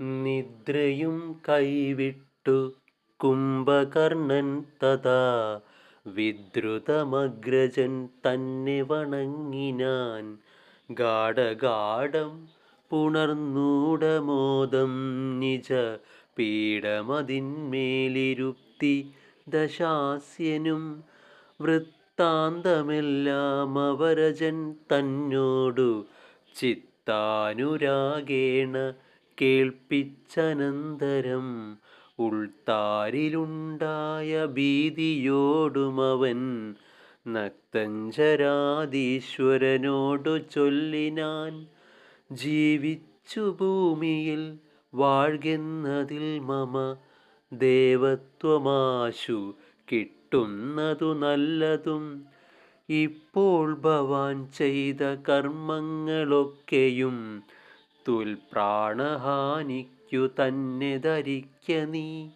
നിദ്രയും കൈവിട്ടു കുംഭകർണൻ തഥാ വിദ്രുതമഗ്രജൻ തന്നെ വണങ്ങിനാൻ ഗാഢഗാഢം പുണർന്നൂടമോദം നിജ പീഠമതിന്മേലിരുത്തി ദശാസ്യനും വൃത്താന്തമെല്ലാം അവരജൻ തന്നോടു ചിത്താനുരാഗേണ കേൾപ്പിച്ചനന്തരം ഉൾത്താരിലുണ്ടായ ഭീതിയോടുമവൻ നക്തഞ്ചരാധീശ്വരനോടു ചൊല്ലിനാൻ ജീവിച്ചു ഭൂമിയിൽ വാഴ്കെന്നതിൽ മമ ദേവത്വമാശു കിട്ടുന്നതു നല്ലതും. ഇപ്പോൾ ഭവാൻ ചെയ്ത കർമ്മങ്ങളൊക്കെയും തുൽപ്രാണഹാനിക്കു തന്നെ ധരിക്ക നീ.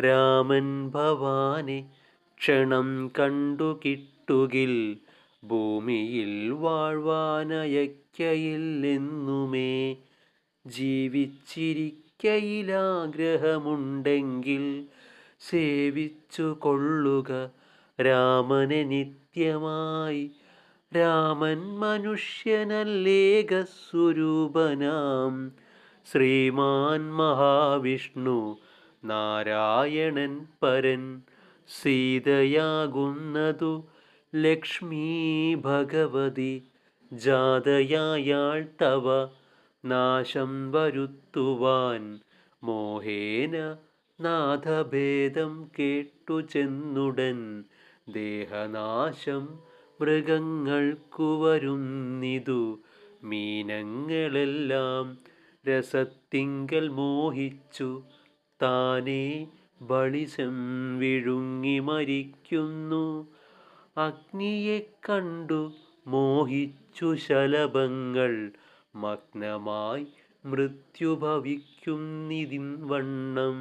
രാമൻ ഭവാനെ ക്ഷണം കണ്ടു കിട്ടുകിൽ ഭൂമിയിൽ വാഴ്വാനയക്കയില്ലെന്നുമേ. ജീവിച്ചിരിക്കയിലാഗ്രഹമുണ്ടെങ്കിൽ സേവിച്ചു കൊള്ളുക രാമനെ നിത്യമായി. രാമൻ മനുഷ്യനല്ലേകസ്വരൂപനാം ശ്രീമാൻ മഹാവിഷ്ണു നാരായണൻ പരൻ സീതയാകുന്നതു ലക്ഷ്മീ ഭഗവതി ജാതയായാൾ തവ നാശം വരുത്തുവാൻ മോഹേന നാഥഭേദം കേട്ടു ചെന്നുടൻ ദേഹനാശം മൃഗങ്ങൾക്കു വരുന്നിതു മീനങ്ങളെല്ലാം രസത്തിങ്കൽ മോഹിച്ചു. താനേ ബളിസം വിഴുങ്ങി മരിക്കുന്നു. അഗ്നിയെ കണ്ടു മോഹിച്ചു ശലഭങ്ങൾ. മഗ്നമായി മൃത്യുഭവിക്കുന്നിതിൻ വണ്ണം.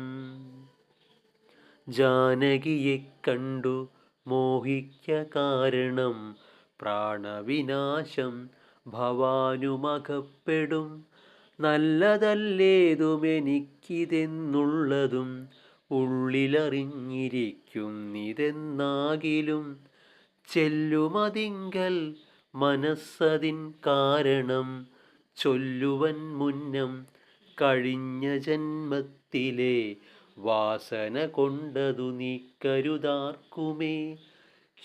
ജാനകിയെ കണ്ടു മോഹിക്ക കാരണം. പ്രാണവിനാശം ഭവാനുമകപ്പെടും. നല്ലതല്ലേതുമെനിക്കിതെന്നുള്ളതും ഉള്ളിലറിഞ്ഞിരിക്കുന്നിതെന്നാകിലും. ചെല്ലുമതിങ്കൽ മനസ്സതിൻ കാരണം ചൊല്ലുവൻ മുന്നം കഴിഞ്ഞ ജന്മത്തിലെ വാസന കൊണ്ടതു നീ കരുതാർക്കുമേ.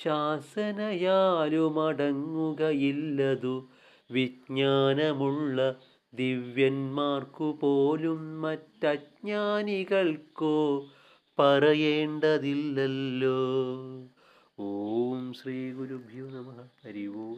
ശാസനയാലുമടങ്ങുകയില്ലതു വിജ്ഞാനമുള്ള ദിവ്യന്മാർക്കു പോലും മറ്റജ്ഞാനികൾക്കോ പറയേണ്ടതില്ലല്ലോ. ഓം ശ്രീ ഗുരുഭ്യോ നമ. ഹരി ഓം.